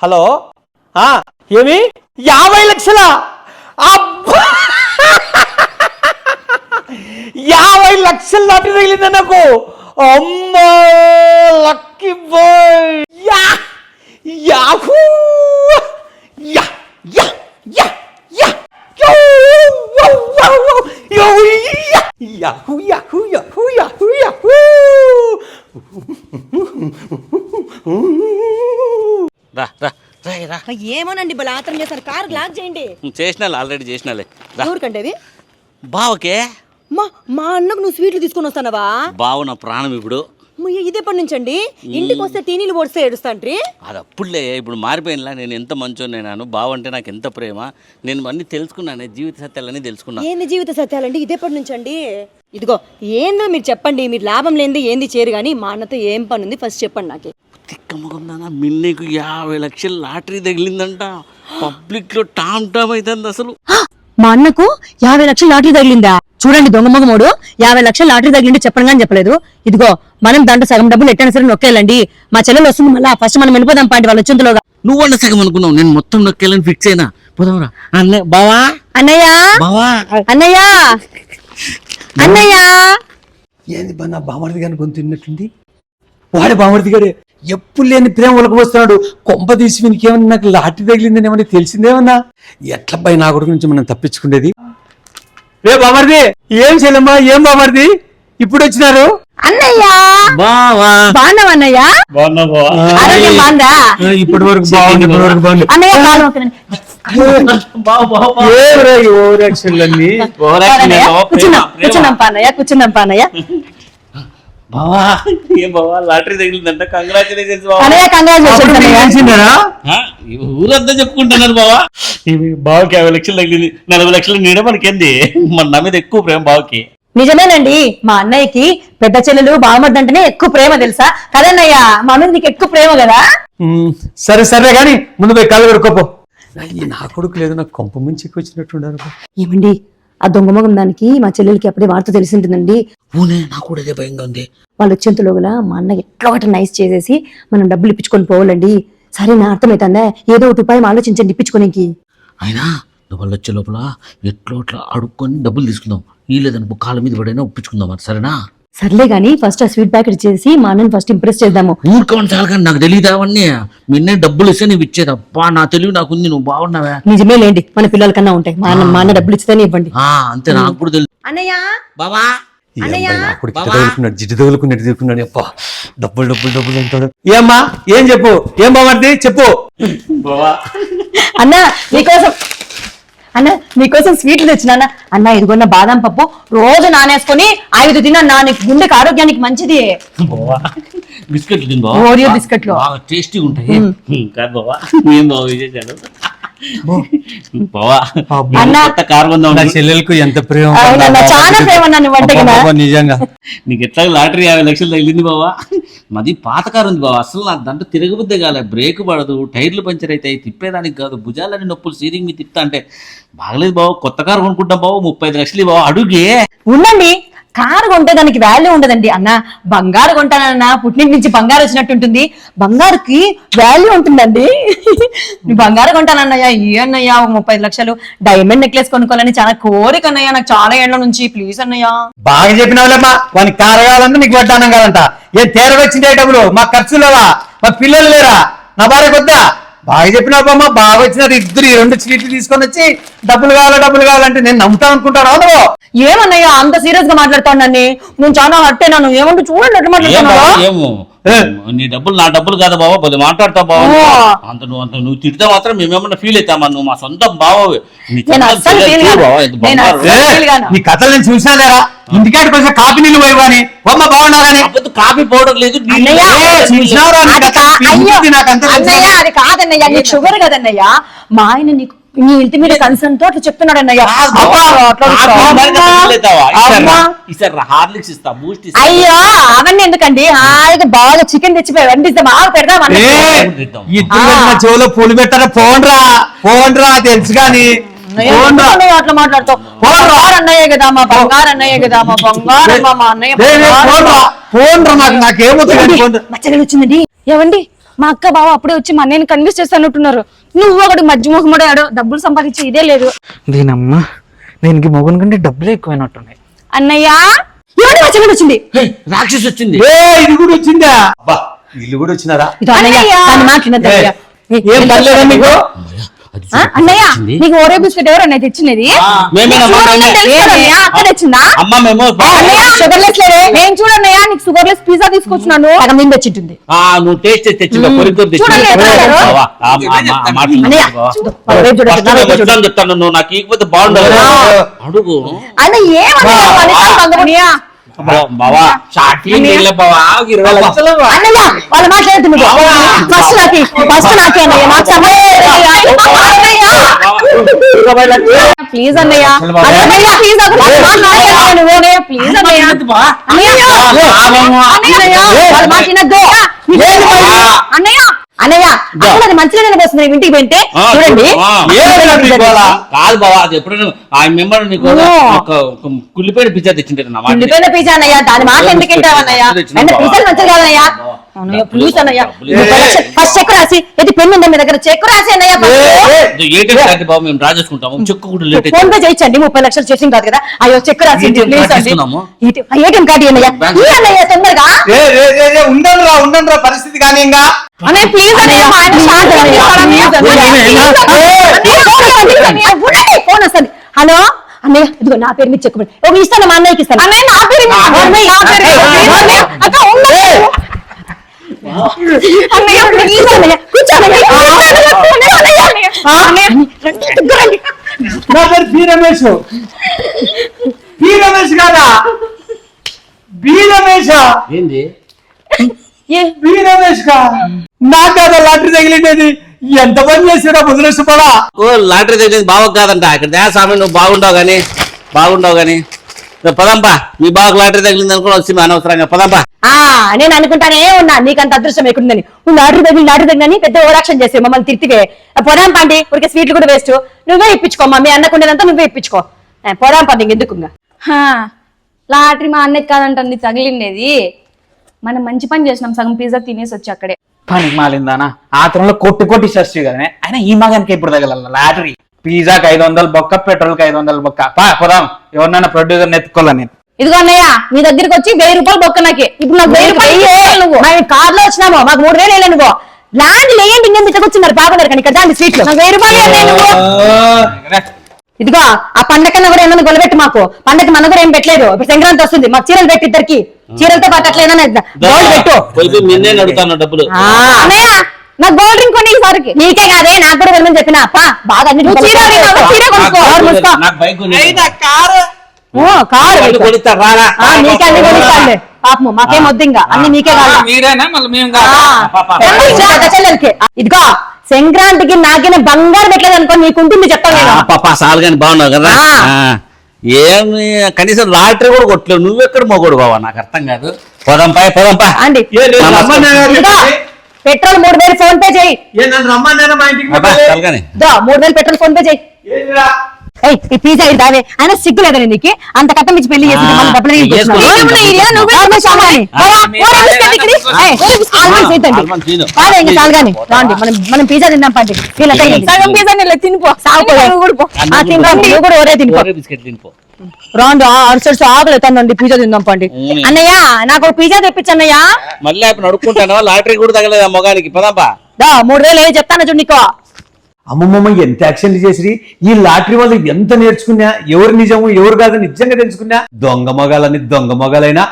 Hello? ఏమి? యాభై లక్షల? అబ్బా! యాభై లక్షల లాటరీ తగిలిందా నాకు? అమ్మా లక్కీ బాయ్ యా! యాహూ! యా యా యో వో వో వో యో yeah yahoo yahoo yahoo yahoo yahoo రా రా రా రా ఏమోనండి బల ఆత్రం చేశారు. కారు లాక్ చేయండి. చేసినాలే ఆల్రెడీ చేసినాలే. రా. ఎవరికంటే అవి బావకే? మా మా అన్నకు నువ్వు స్వీట్లు తీసుకొని వస్తానవా? బావ నా ప్రాణం ఇప్పుడు. ఇదే పని నుంచండి. ఇంటికి వస్తే టీనీలు పొడిస్తే ఏడుస్తాంట్రి అది అప్పుడులే ఇప్పుడు మారిపోయినలా నేను ఎంత మంచోన్నాను బావ అంటే నాకు ఎంత ప్రేమ? నేను అన్నీ తెలుసుకున్నాను జీవిత సత్యాలన్నీ తెలుసుకున్నా. ఏంది జీవిత సత్యాలండి? ఇదే పని నుంచండి. ఇదిగో ఏందో మీరు చెప్పండి మీరు లాభం లేనిది ఏంది చేరు కానీ మా అన్నతో ఏం పని ఉంది ఫస్ట్ చెప్పండి నాకు. తిక్కమ్మకుందా మిన్నీకు యాభై లక్షల లాటరీ తగిలిందంట. పబ్లిక్లో టామ్ టామ్ అవుతుంది అసలు. మా అన్నకు యాభై లక్షల లాటరీ తగిలిందా? చూడండి దొంగ మగమోడు యాభై లక్షల లాటరీ తగిలిండి చెప్పను కానీ చెప్పలేదు. ఇదిగో మనం దాంట్లో సగం డబ్బులు ఎట్టైనా సరే నొక్కేయాలండి. మా చెల్లెలు వస్తుంది మళ్ళా. ఫస్ట్ మనం వెళ్ళిపోదాం పాండి వాళ్ళు వచ్చేంతలోగా. నువ్వన్న సగం అనుకున్నావు. నేను మొత్తం నొక్కేయాలని ఫిక్స్ అయినా. పోదాంరా అన్న బావా? అన్నయ్య? బావా? అన్నయ్య? అన్నయ్య? ఏంది బామర్ది తిన్నట్టుంది? వాడే బామర్ది గారే ఎప్పుడు లేని ప్రేమ ఉలకపోస్తున్నాడు కొంప తీసి వీనికి ఏమన్నా నాకు లాటరీ తగిలిందని ఏమన్నా తెలిసిందేమన్నా ఎట్లా పై నా కొడుకు నుంచి మనం తప్పించుకునేది రే బామర్ది ఏం చెల్లమ్మా ఏం బామర్ది? ఇప్పుడు వచ్చినారు? అన్నయ్య! బావా. బాగున్నావు అన్నయ్య? ఆరోగ్యం బాగుందా? ఇప్పటి వరకు బాగుంది ఇప్పటి వరకు బాగుంది. అన్నయ్య కాలు మొక్కనండి. ఏమిరా ఈ ఓవర్ యాక్షన్లన్నీ? అన్నయ్య, కూర్చుందాం కూర్చుందాం పా అన్నయ్య కూర్చుందాం పా అన్నయ్య. బావా ఏం బావా లాటరీ తగిలిందంట. కంగ్రాచులేషన్స్ ఊరంతా చెప్పుకుంటున్నారు బావా. ఇవి బావకి యాభై లక్షలు తగిలింది నలభై లక్షలు నీడ మనకేంది? మన నా మీద ఎక్కువ ప్రేమ బావకి. నిజమేనండి. మా అన్నయ్యకి పెద్ద చెల్లెలు బావమర్ది అంటేనే ఎక్కువ ప్రేమ తెలుసా? కదన్నయ్య మా మీద నీకు ఎక్కువ ప్రేమ కదా? సరే సరే కానీ ముందు పోయి కాలు కడుక్కోపో. ఈ నా కొడుకు లేదు నాకు కొంప ముంచి వచ్చినట్టున్నారు ఏమండి ఆ దొంగ మగం దానికి మా చెల్లెలకి అప్పుడే వార్త తెలిసి ఉంటుందండి ఊనే నాకు కూడా ఇదే భయంగా ఉంది. వాళ్ళు వచ్చేంతలోగల మా అన్న ఎట్లా ఒకటి నైస్ చేసేసి మనం డబ్బులు ఇప్పించుకొని పోవాలండి. సరేనా అర్థమవుతుందా ఏదో ఒకటి ఉపాయం ఆలోచించండి ఇప్పించుకోనికి. అయినా వాళ్ళు వచ్చే లోపల ఎట్లో అట్లా అడుక్కొని డబ్బులు తీసుకుందాం. ఈ లేదనుకో కాళ్ళ మీద పడైనా ఒప్పించుకుందాం మరి సరేనా? సర్లే గానీ ఫస్ట్ ఆ స్వీట్ ప్యాకెట్ ఇచ్చేసి మా అన్నని ఫస్ట్ ఇంప్రెస్ చేద్దాము. ఊరుకోమని చాలు కానీ నాకు తెలియదు అవన్నీ? నిన్నే డబ్బులు ఇస్తే నువ్వు ఇచ్చేది. అబ్బా నా తెలివి నాకు ఉంది నువ్వు బాగున్నావా. నిజమే లేండి మన పిల్లల కన్నా ఉంటాయి. మా అన్న మా అన్న డబ్బులు ఇస్తేనే ఇవ్వండి. ఆ, అంతే నాకు కూడా తెలుసు అన్నయ్య! బావా! నా తగులుకున్నాడు జిడ్డు అప్ప డబ్బులు డబ్బులు డబ్బులు అంటాడు. ఏమ్మా ఏం చెప్పు? ఏం బామర్ది చెప్పు. బావా. అన్న నీకోసం అన్న నీకోసం స్వీట్లు తెచ్చినా అన్న. ఇదిగోన్న బాదం పప్పు రోజు నానేసుకొని ఐదు తిన్నా నీకు గుండెకి ఆరోగ్యానికి మంచిది. బావా. బిస్కెట్లు తిను బావా. ఓరియో బిస్కెట్లు. టేస్టీగా ఉంటాయి హ్మ్, కాదు బావా. ఏం బావ విశేషాలు బావా అన్న. కొత్త కారు కొందాం నా చెల్లెలకు ఎంత ప్రేమ నా. నిజంగా. నీకు ఎట్లా లాటరీ యాభై లక్షలు తగిలింది బావా? మాది పాత కారు ఉంది బావా అసలు నాకు దాంట్లో తిరగబుద్దే కాలే బ్రేక్ పడదు టైర్లు పంచర్ అవుతాయి తిప్పేదానికి కాదు భుజాలని నొప్పులు సీరింగ్ మీద తిప్పుతా అంటే బాగలేదు బావ కొత్త కారు కొనుక్కుంటాం బావ ముప్పై ఐదు లక్షలు బావ అడుగే. ఉండండి. కారు కొంటే దానికి వాల్యూ ఉండదండి అన్న. బంగారు కొంటానన్న పుట్టినింటి నుంచి బంగారు వచ్చినట్టు ఉంటుంది. బంగారుకి వాల్యూ ఉంటుందండి. నీ బంగారు కొంటానన్నయ్యా ఏ అన్నయ్య ఒక ముప్పై లక్షలు. డైమండ్ నెక్లెస్ కొనుక్కోవాలని చాలా కోరిక అన్నయ్యా. నాకు చాలా ఏళ్ళ నుంచి. ప్లీజ్ అన్నయ్య. బాగా చెప్పినావులేమ్మా. వానికి కారు కావాలంటే నీకు వడ్డానం కాదంట ఏ తేర వచ్చిందే డబ్బులు? మా ఖర్చు లేవా? మా పిల్లలు లేరా? నా భార్య కొద్దా బాగా చెప్పినావమ్మా బాగా వచ్చినారు ఇద్దరు ఈ రెండు చీట్లు తీసుకొని వచ్చి డబ్బులు కావాలా డబ్బులు కావాలంటే నేను నమ్ముతా అనుకుంటాను? నువ్వు ఏమన్నయ్య అంత సీరియస్గా మాట్లాడుతాను నన్ను? నువ్వు చాలా నన్ను ఏమంటే చూడండి ఎట్లా మాట్లాడుతున్నావా? ఏమో. నీ డబ్బులు నా డబ్బులు కాదు బావా కొద్ది మాట్లాడతావు బావా. అంత నువ్వు అంత నువ్వు తిడితే మాత్రం మేమేమన్నా ఫీల్ అవుతామా నువ్వు మా సొంతం. బావా. నీ కథలు నేను చూసినానేరా ఇంటికాడికి వచ్చే కాపీ నీళ్ళు పోయి కానీ బొమ్మ అబ్బద్దు, కాఫీ పౌడర్ లేదు నీళ్ళు అన్నయ్య, లేదు. ఏ, చూసినావురా నీ అది కథ? కా- అయ్యో, ఇంటిది నాకంతా తెలుసు. అన్నయ్య అది కాదన్నయ్య నీకు షుగర్ కదన్నయ్య మా ఆయన నీకు నీ ఇంటి మీద కన్సర్న్తో అట్లా చెప్తున్నాడు అన్నయ్య. హార్లిక్స్ ఇస్తా బూస్ట్ ఇస్తా. అయ్యో అవన్నీ ఎందుకండి? హాయిగా బాగా చికెన్ తెచ్చిపోయి వండిస్తే బాగా పెడదాం చెవులో పూలు పెట్టారా? పోండ్రా పోండ్రా తెలుసు కానీ. అట్లా మాట్లాడుతావు. బంగారు అన్నయ్య కదా మా బంగారు అన్నయ్య కదా మా బంగారు మా మా అన్నయ్య పోండ్రా నాకు నాకేమవుతుంది మా వచ్చిందండి. ఏమండి? మా అక్క బావ అప్పుడే వచ్చి మా అన్నయ్యని కన్విన్స్ చేస్తానంటున్నారు నువ్వు ఒకటి మధ్య ముఖముడు ఆడో డబ్బులు సంపాదించి ఇదే లేదు. దీనమ్మ దీనికి మొగన్ కంటే డబ్బులే ఎక్కువైనట్టున్నాయి. అన్నయ్య! వచ్చింది? రాక్షసి వచ్చింది. ఏ ఇది కూడా వచ్చిందా? అబ్బా కూడా వచ్చినారా? అన్నయ్య. ఏం పర్లేదా మీకు? అన్నయ్య. నీకు ఓరే బిస్కెట్ ఎవరు అన్నయ్య తెచ్చినది అక్క తెచ్చిందా? అమ్మ మేము అన్నయ్య షుగర్ లెస్ లేదే నేను చూడన్నయ్య నీకు షుగర్ లెస్ పిజ్జా తీసుకొచ్చినాను సగం నిండి వచ్చింటుంది ఆ, నువ్వు టేస్ట్ చేసి తెచ్చిందా. చెప్తాను నువ్వు నాకు ఇకపోతే బాగుండదు. అడుగు. అన్న ఏమన్నయ్య వాళ్ళ మాట్లాడదు నువ్వు? ఫస్ట్ నాకి ఫస్ట్ నాకే అన్నయ్య నాకు. ప్లీజ్ అన్నయ్య అసలు బాబు. అన్నయ్య ప్లీజ్ నువ్వు ప్లీజ్ అన్నయ్య అన్నయ్య. అన్నయ్య వాళ్ళు మాట్లాడద్దు అన్నయ్య అన్నయ్య అసలు అది మంచిగా వస్తుంది ఇంటికి వెంటే చూడండి. కాదు బావా అది ఎప్పుడైనా ఆ మెంబర్ నీకు కుళ్ళిపోయిన పిజ్జా తెచ్చింటే నా మాట ఉండిపోయిన పిజ్జా అన్నయ్య దాని మాట ఎందుకు తింటావు అన్నయ్య అంటే పిజ్జాలు మంచిది కాదన్నయ్య అన్నయ్య ప్లీజ్ అన్నయ్య ఫస్ట్ చెక్ రాసి ఇది పెన్ ఉందా మీ దగ్గర చెక్ రాసి అన్నయ్య ఇది ఏటీఎం కార్డు బాబు మేము డ్రా చేసుకుంటాము చెక్కు కూడా లేట్ ఫోన్ పే చేయించండి ముప్పై లక్షలు చేసింది కాదు కదా అయ్యో చెక్ రాసి ATM ప్లీజ్ కార్డు అండి తీసుకున్నాము. ఏటీఎం కార్డు అన్నయ్య బ్యాంక్ ఈ అన్నయ్య తొందరగా ఉండండి రా ఉండండి రా పరిస్థితి కానీ ఇంకా అన్నయ్య ప్లీజ్ అన్నయ్య మా ఆయన షార్ట్ ఫోన్ వస్తుంది హలో అన్నయ్య ఇదిగో నా పేరు మీద చెక్ ఇస్తాను మా అన్నయ్యకి ఇస్తాను అన్నయ్య నా పేరు మీద అన్నయ్య, నా పేరు మీద. అన్నయ్య, అన్నయ్య, అక్క ఉండు. అన్నయ్య ప్లీజ్ అన్నయ్య కూర్చో అన్నయ్య. అన్నయ్య, అన్నయ్య. ఆ, అన్నయ్య, రండి. నా పేరు పి రమేష్. పి రమేష్ కాదా? బి రమేష్? ఏంది? బి రమేష్ కా? నాకు కాదా లాటరీ తగిలిండేది? ఎంత పని చేసాడా ముద్రేశ్వరా ఓ లాటరీ తగ్గింది బావ కాదంట. ఇక్కడ దా స్వామి నువ్వు బాగుండవు గాని బాగుండవు గాని. ఇదో పదంపా. మీ బావకు లాటరీ తగిలింది అనుకుని వచ్చింది అనవసరంగా పదంపా. ఆ నేను అనుకుంటానే ఉన్నా నీకంత అదృష్టం ఎక్కడుందని నువ్వు లాటరీ తగిలి లాటరీ పెద్ద ఓరాక్షన్ చేసి మమ్మల్ని తిరిగితే పొదాం పండి ఊరికే స్వీట్లు కూడా వేస్ట్. నువ్వే ఇప్పించుకో మమ్మీ అన్నకుండేదంతా నువ్వే ఇప్పించుకో. ఆ, పొదాం పండి హా, లాటరీ మా అన్నకి కాదంటండి తగిలిండేది. మనం మంచి పని చేసినాం సగం పిజ్జా తినేసి వచ్చి అక్కడే. పనికి మాలిందానా? ఆత్రంలో కొట్టి కొట్టి సెర్చ్ కానీ అయినా ఈ మగానికి ఎప్పుడు తగల లాటరీ. పిజ్జాకి ఐదు వందలు బొక్క పెట్రోల్కి ఐదు వందలు బొక్క. పా పోదాం. ఎవరినైనా ప్రొడ్యూసర్ ఎత్తుకోలే నేను? ఇదిగో అన్నయ్య నీ దగ్గరికి వచ్చి వెయ్యి రూపాయలు బొక్క నాకే. ఇప్పుడు నాకు వెయ్యి రూపాయలు నువ్వు. మేము కార్లో వచ్చినాము మాకు మూడు వేలు వేయలే నువ్వు లాంటి లేయండి ఇంకేం ఇచ్చకొచ్చున్నారు బాగున్నారు కానీ ఇక్కడ దాండి స్వీట్లు. నాకు వెయ్యి రూపాయలు ఇదిగో ఆ పండకన్నా కూడా ఏమన్నా గొలబెట్టు మాకు. పండగ మన కూడా ఏం పెట్టలేదు. ఇప్పుడు సంక్రాంతి వస్తుంది. మాకు చీరలు పెట్టి ఇద్దరికి. చీరలతో పాటు అట్లా గోల్డ్ పెట్టు. డబ్బులు. అన్నయ్య నాకు గోల్డ్ డ్రింక్ కొని ఈసారికి. నీకే కాదే నాకు కూడా వెళ్ళమని చెప్పిన. అప్ప బాగా అన్ని? చీర కొనుక్కో. కారు రారా. అన్ని పాపము మాకేం వద్దు ఇంకా. అన్ని ఇదిగో సంక్రాంతికి నాకిన బంగారం పెట్టలేదు అనుకో నీకుంటుంది చెప్తాను నేను పాప సాలు కానీ బాగున్నావు కదా. ఏమి కనీసం లాటరీ కూడా కొట్టలేవు. నువ్వెక్కడ మొగోడు బావా? నాకు అర్థం కాదు. పోదాంపా పోదాంపా అండి పెట్రోల్ మూడు వేలు ఫోన్ పే చేయి. మూడు వేలు పెట్రోల్ ఫోన్ పే చేయి. ఈ పిజ్జా ఇది దావే అయినా సిగ్గు లేదని నీకు. అంత కట్టం ఇచ్చి పెళ్ళి చేసి మళ్ళీ డబ్బులు రాండి మనం మనం పిజ్జా తిందాం పండి సగం పిజ్జా నీళ్ళ తినిపో. సాగుపోయా నువ్వు కూడా పో. తిందాం. నువ్వు కూడా ఒరే తినిపో. ఓరే బిస్కెట్ తినిపో. రాండి అరిసెట్స్ ఆకలి అవుతుందండి పిజ్జా తిందాం పండి. అన్నయ్య నాకు ఒక పిజ్జా తెప్పించన్నయ్య మళ్ళీ అడుక్కుంటాను లాటరీ కూడా తగలేదు మొగానికి? పదాంపా. దా మూడు వేలు ఏ చెప్తాను చూడు నీకు. అమ్మమ్మమ్మ ఎంత యాక్షన్లు చేసిరి? ఈ లాటరీ వాళ్ళు ఎంత నేర్చుకున్నా? ఎవరు నిజము ఎవరు కాదు నిజంగా తెలుసుకున్నా? దొంగ మొగాలని దొంగ మొగాలైనా